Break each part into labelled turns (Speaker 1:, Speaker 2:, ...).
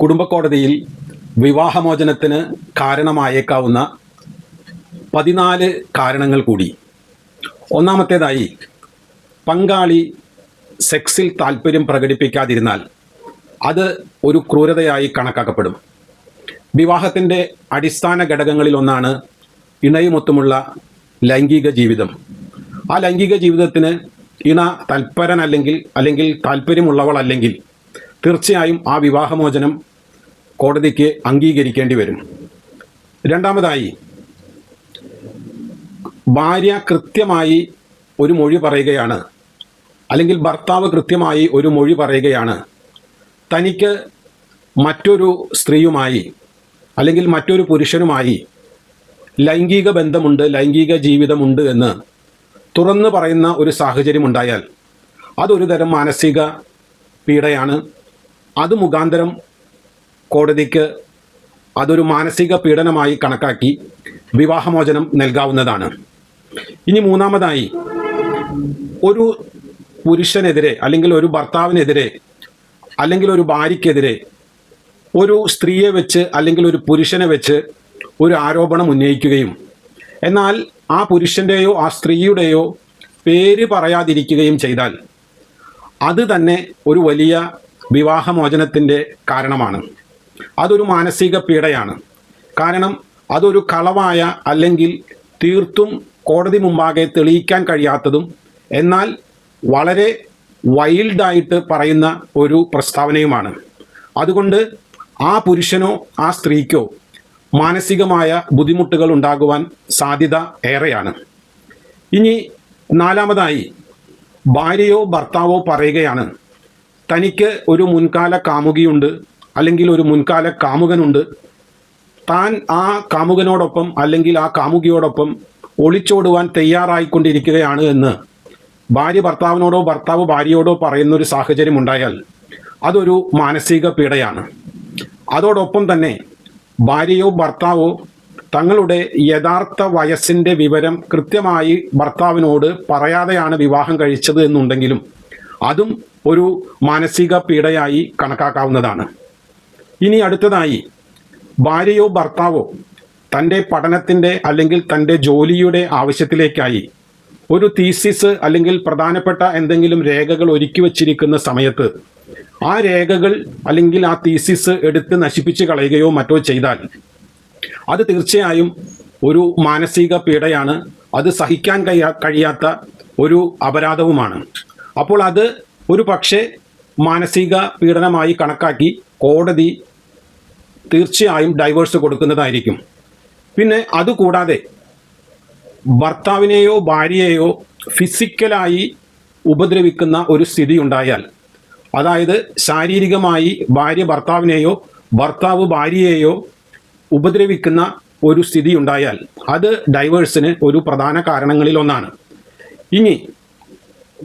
Speaker 1: കുടുംബക്കോടതിയിൽ വിവാഹമോചനത്തിന് കാരണമായേക്കാവുന്ന പതിനാല് കാരണങ്ങൾ കൂടി. ഒന്നാമത്തേതായി പങ്കാളി സെക്സിൽ താല്പര്യം പ്രകടിപ്പിക്കാതിരുന്നാൽ അത് ഒരു ക്രൂരതയായി കണക്കാക്കപ്പെടും. വിവാഹത്തിന്റെ അടിസ്ഥാന ഘടകങ്ങളിലൊന്നാണ് ഇണയുമൊത്തുമുള്ള ലൈംഗിക ജീവിതം. ആ ലൈംഗിക ജീവിതത്തിന് ഇണ തൽപരനല്ലെങ്കിൽ അല്ലെങ്കിൽ താല്പര്യമുള്ളവളല്ലെങ്കിൽ തീർച്ചയായും ആ വിവാഹമോചനം കോടതിക്ക് അംഗീകരിക്കേണ്ടി വരും. രണ്ടാമതായി ഭാര്യ കൃത്യമായി ഒരു മൊഴി പറയുകയാണ്. അല്ലെങ്കിൽ ഭർത്താവ് കൃത്യമായി ഒരു മൊഴി പറയുകയാണ്. തനിക്ക് മറ്റൊരു സ്ത്രീയുമായി അല്ലെങ്കിൽ മറ്റൊരു പുരുഷനുമായി ലൈംഗിക ബന്ധമുണ്ട് ലൈംഗിക ജീവിതമുണ്ട് എന്ന് തുറന്നു പറയുന്ന ഒരു സാഹചര്യം ഉണ്ടായാൽ അതൊരു തരം മാനസിക പീഡയാണ്. അത് മുഖാന്തരം കോടതിക്ക് അതൊരു മാനസിക പീഡനമായി കണക്കാക്കി വിവാഹമോചനം നൽകാവുന്നതാണ്. ഇനി മൂന്നാമതായി ഒരു പുരുഷനെതിരെ അല്ലെങ്കിൽ ഒരു ഭർത്താവിനെതിരെ അല്ലെങ്കിൽ ഒരു ഭാര്യയ്ക്കെതിരെ ഒരു സ്ത്രീയെ വെച്ച് അല്ലെങ്കിൽ ഒരു പുരുഷനെ വെച്ച് ഒരു ആരോപണം ഉന്നയിക്കുകയും എന്നാൽ ആ പുരുഷന്റെയോ ആ സ്ത്രീയുടെയോ പേര് പറയാതിരിക്കുകയും ചെയ്താൽ അത് തന്നെ ഒരു വലിയ വിവാഹമോചനത്തിന്റെ കാരണമാണ്. അതൊരു മാനസിക പീഡയാണ്. കാരണം അതൊരു കളവായ അല്ലെങ്കിൽ തീർത്തും കോടതി മുമ്പാകെ തെളിയിക്കാൻ കഴിയാത്തതും എന്നാൽ വളരെ വൈൽഡായിട്ട് പറയുന്ന ഒരു പ്രസ്താവനയുമാണ്. അതുകൊണ്ട് ആ പുരുഷനോ ആ സ്ത്രീക്കോ മാനസികമായ ബുദ്ധിമുട്ടുകൾ ഉണ്ടാകുവാൻ സാധ്യത ഏറെയാണ്. ഇനി നാലാമതായി ഭാര്യയോ ഭർത്താവോ പറയുകയാണ് തനിക്ക് ഒരു മുൻകാല കാമുകിയുണ്ട് അല്ലെങ്കിൽ ഒരു മുൻകാല കാമുകനുണ്ട്. താൻ ആ കാമുകനോടൊപ്പം അല്ലെങ്കിൽ ആ കാമുകിയോടൊപ്പം ഒളിച്ചോടുവാൻ തയ്യാറായിക്കൊണ്ടിരിക്കുകയാണ് എന്ന് ഭാര്യ ഭർത്താവിനോടോ ഭർത്താവ് ഭാര്യയോടോ പറയുന്ന ഒരു സാഹചര്യം ഉണ്ടായാൽ അതൊരു മാനസിക പീഡയാണ്. അതോടൊപ്പം തന്നെ ഭാര്യയോ ഭർത്താവോ തങ്ങളുടെ യഥാർത്ഥ വയസ്സിന്റെ വിവരം കൃത്യമായി ഭർത്താവിനോട് പറയാതെയാണ് വിവാഹം കഴിച്ചത് എന്നുണ്ടെങ്കിലും അതും ഒരു മാനസിക പീഡയായി കണക്കാക്കാവുന്നതാണ്. ഇനി അടുത്തതായി ഭാര്യയോ ഭർത്താവോ തന്റെ പഠനത്തിന്റെ അല്ലെങ്കിൽ തന്റെ ജോലിയുടെ ആവശ്യത്തിലേക്കായി ഒരു തീസിസ് അല്ലെങ്കിൽ പ്രധാനപ്പെട്ട എന്തെങ്കിലും രേഖകൾ ഒരുക്കി വച്ചിരിക്കുന്ന സമയത്ത് ആ രേഖകൾ അല്ലെങ്കിൽ ആ തീസിസ് എടുത്ത് നശിപ്പിച്ച് കളയുകയോ മറ്റോ ചെയ്താൽ അത് തീർച്ചയായും ഒരു മാനസിക പീഡയാണ്. അത് സഹിക്കാൻ കഴിയാ കഴിയാത്ത ഒരു അപരാധവുമാണ്. അപ്പോൾ അത് ഒരു പക്ഷേ മാനസിക പീഡനമായി കണക്കാക്കി കോടതി തീർച്ചയായും ഡൈവേഴ്സ് കൊടുക്കുന്നതായിരിക്കും. പിന്നെ അതുകൂടാതെ ഭർത്താവിനെയോ ഭാര്യയെയോ ഫിസിക്കലായി ഉപദ്രവിക്കുന്ന ഒരു സ്ഥിതി ഉണ്ടായാൽ അതായത് ശാരീരികമായി ഭാര്യ ഭർത്താവിനെയോ ഭർത്താവ് ഭാര്യയെയോ ഉപദ്രവിക്കുന്ന ഒരു സ്ഥിതി ഉണ്ടായാൽ അത് ഡൈവേഴ്സിന് ഒരു പ്രധാന കാരണങ്ങളിലൊന്നാണ്. ഇനി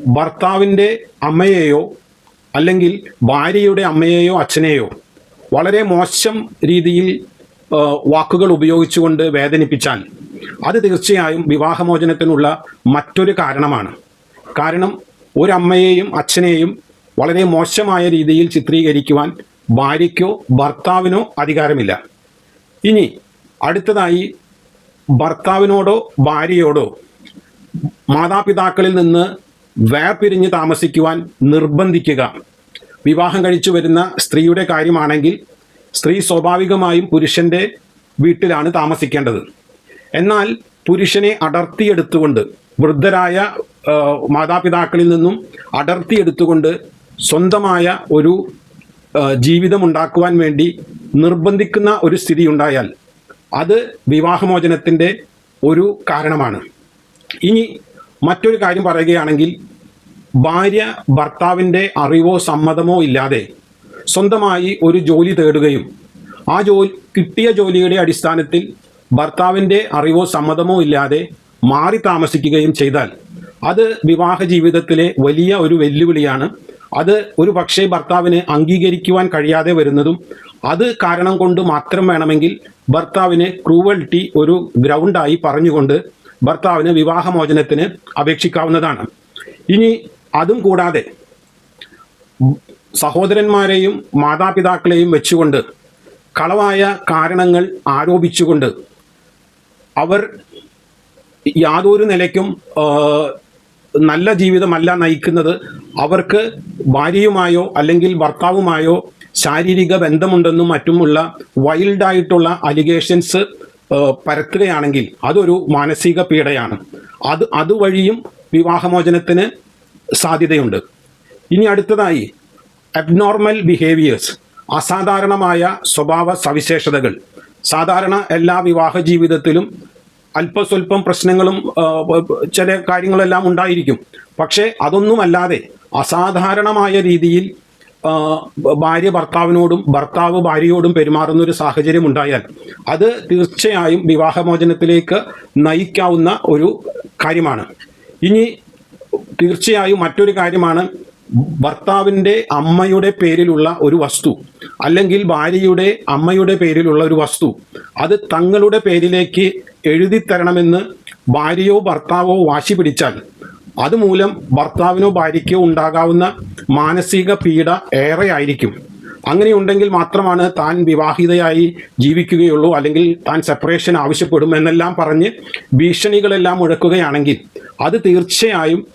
Speaker 1: ഭർത്താവിന്റെ അമ്മയെയോ അല്ലെങ്കിൽ ഭാര്യയുടെ അമ്മയെയോ അച്ഛനെയോ വളരെ മോശം രീതിയിൽ വാക്കുകൾ ഉപയോഗിച്ചുകൊണ്ട് വേദനിപ്പിച്ചാൽ അത് തീർച്ചയായും വിവാഹമോചനത്തിനുള്ള മറ്റൊരു കാരണമാണ്. കാരണം ഒരമ്മയെയും അച്ഛനെയും വളരെ മോശമായ രീതിയിൽ ചിത്രീകരിക്കുവാൻ ഭാര്യയ്ക്കോ ഭർത്താവിനോ അധികാരമില്ല. ഇനി അടുത്തതായി ഭർത്താവിനോടോ ഭാര്യയോടോ മാതാപിതാക്കളിൽ നിന്ന് വേർപിരിഞ്ഞ് താമസിക്കുവാൻ നിർബന്ധിക്കുക. വിവാഹം കഴിച്ചു വരുന്ന സ്ത്രീയുടെ കാര്യമാണെങ്കിൽ സ്ത്രീ സ്വാഭാവികമായും പുരുഷന്റെ വീട്ടിലാണ് താമസിക്കേണ്ടത്. എന്നാൽ പുരുഷനെ അടർത്തിയെടുത്തുകൊണ്ട് വൃദ്ധരായ മാതാപിതാക്കളിൽ നിന്നും അടർത്തിയെടുത്തുകൊണ്ട് സ്വന്തമായ ഒരു ജീവിതം ജീവിതമുണ്ടാക്കുവാൻ വേണ്ടി നിർബന്ധിക്കുന്ന ഒരു സ്ഥിതി ഉണ്ടായാൽ അത് വിവാഹമോചനത്തിന്റെ ഒരു കാരണമാണ്. ഇനി മറ്റൊരു കാര്യം പറയുകയാണെങ്കിൽ ഭാര്യ ഭർത്താവിന്റെ അറിവോ സമ്മതമോ ഇല്ലാതെ സ്വന്തമായി ഒരു ജോലി തേടുകയും ആ ജോലി കിട്ടിയ ജോലിയുടെ അടിസ്ഥാനത്തിൽ ഭർത്താവിന്റെ അറിവോ സമ്മതമോ ഇല്ലാതെ മാറി താമസിക്കുകയും ചെയ്താൽ അത് വിവാഹ ജീവിതത്തിലെ വലിയ ഒരു വെല്ലുവിളിയാണ്. അത് ഒരു പക്ഷേ ഭർത്താവിന് അംഗീകരിക്കുവാൻ കഴിയാതെ വരുന്നതും അത് കാരണം കൊണ്ട് മാത്രം വേണമെങ്കിൽ ഭർത്താവിനെ ക്രൂവൽറ്റി ഒരു ഗ്രൗണ്ടായി പറഞ്ഞുകൊണ്ട് ഭർത്താവിന് വിവാഹമോചനത്തിന് അപേക്ഷിക്കാവുന്നതാണ്. ഇനി അതും കൂടാതെ സഹോദരന്മാരെയും മാതാപിതാക്കളെയും വെച്ചുകൊണ്ട് കളവായ കാരണങ്ങൾ ആരോപിച്ചുകൊണ്ട് അവർ യാതൊരു നിലയ്ക്കും നല്ല ജീവിതമല്ല നയിക്കുന്നത്. അവർക്ക് ഭാര്യയുമായോ അല്ലെങ്കിൽ ഭർത്താവുമായോ ശാരീരിക ബന്ധമുണ്ടെന്നും മറ്റുമുള്ള വൈൽഡായിട്ടുള്ള അലിഗേഷൻസ് പരത്തുകയാണെങ്കിൽ അതൊരു മാനസിക പീഡയാണ്. അത് അതുവഴിയും വിവാഹമോചനത്തിന് സാധ്യതയുണ്ട്. ഇനി അടുത്തതായി അബ്നോർമൽ ബിഹേവിയേഴ്സ് അസാധാരണമായ സ്വഭാവ സവിശേഷതകൾ. സാധാരണ എല്ലാ വിവാഹ ജീവിതത്തിലും അല്പസ്വല്പം പ്രശ്നങ്ങളും ചില കാര്യങ്ങളെല്ലാം ഉണ്ടായിരിക്കും. പക്ഷേ അതൊന്നുമല്ലാതെ അസാധാരണമായ രീതിയിൽ ഭാര്യ ഭർത്താവിനോടും ഭർത്താവ് ഭാര്യയോടും പെരുമാറുന്ന ഒരു സാഹചര്യം ഉണ്ടായാൽ അത് തീർച്ചയായും വിവാഹമോചനത്തിലേക്ക് നയിക്കാവുന്ന ഒരു കാര്യമാണ്. ഇനി തീർച്ചയായും മറ്റൊരു കാര്യമാണ് ഭർത്താവിന്റെ അമ്മയുടെ പേരിലുള്ള ഒരു വസ്തു അല്ലെങ്കിൽ ഭാര്യയുടെ അമ്മയുടെ പേരിലുള്ള ഒരു വസ്തു അത് തങ്ങളുടെ പേരിലേക്ക് എഴുതി തരണമെന്ന് ഭാര്യയോ ഭർത്താവോ വാശി പിടിച്ചാൽ അതുമൂലം ഭർത്താവിനോ ഭാര്യയ്ക്കോ ഉണ്ടാകാവുന്ന മാനസിക പീഡ ഏറെ ആയിരിക്കും അങ്ങനെയുണ്ടെങ്കിൽ മാത്രമാണ് താൻ വിവാഹിതയായി ജീവിക്കുകയുള്ളൂ അല്ലെങ്കിൽ താൻ സെപ്പറേഷൻ ആവശ്യപ്പെടും എന്നെല്ലാം പറഞ്ഞ് ഭീഷണികളെല്ലാം മുഴക്കുകയാണെങ്കിൽ അത് തീർച്ചയായും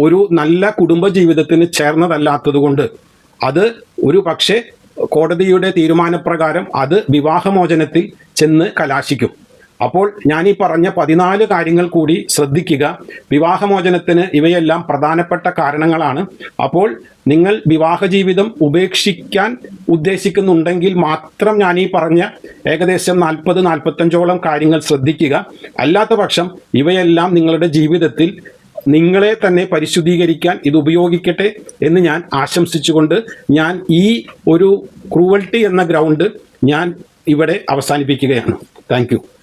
Speaker 1: ഒരു നല്ല കുടുംബ ജീവിതത്തിന് ചേർന്നതല്ലാത്തതുകൊണ്ട് അത് ഒരു പക്ഷേ കോടതിയുടെ തീരുമാനപ്രകാരം അത് വിവാഹമോചനത്തിൽ ചെന്ന് കലാശിക്കും. അപ്പോൾ ഞാൻ ഈ പറഞ്ഞ പതിനാല് കാര്യങ്ങൾ കൂടി ശ്രദ്ധിക്കുക. വിവാഹമോചനത്തിന് ഇവയെല്ലാം പ്രധാനപ്പെട്ട കാരണങ്ങളാണ്. അപ്പോൾ നിങ്ങൾ വിവാഹ ജീവിതം ഉപേക്ഷിക്കാൻ ഉദ്ദേശിക്കുന്നുണ്ടെങ്കിൽ മാത്രം ഞാൻ ഈ പറഞ്ഞ ഏകദേശം നാൽപ്പത് നാൽപ്പത്തഞ്ചോളം കാര്യങ്ങൾ ശ്രദ്ധിക്കുക. അല്ലാത്ത പക്ഷം ഇവയെല്ലാം നിങ്ങളുടെ ജീവിതത്തിൽ നിങ്ങളെ തന്നെ പരിശുദ്ധീകരിക്കാൻ ഇത് ഉപയോഗിക്കട്ടെ എന്ന് ഞാൻ ആശംസിച്ചുകൊണ്ട് ഞാൻ ഈ ഒരു ക്രൂവൽറ്റി എന്ന ഗ്രൗണ്ട് ഞാൻ ഇവിടെ അവസാനിപ്പിക്കുകയാണ്. താങ്ക്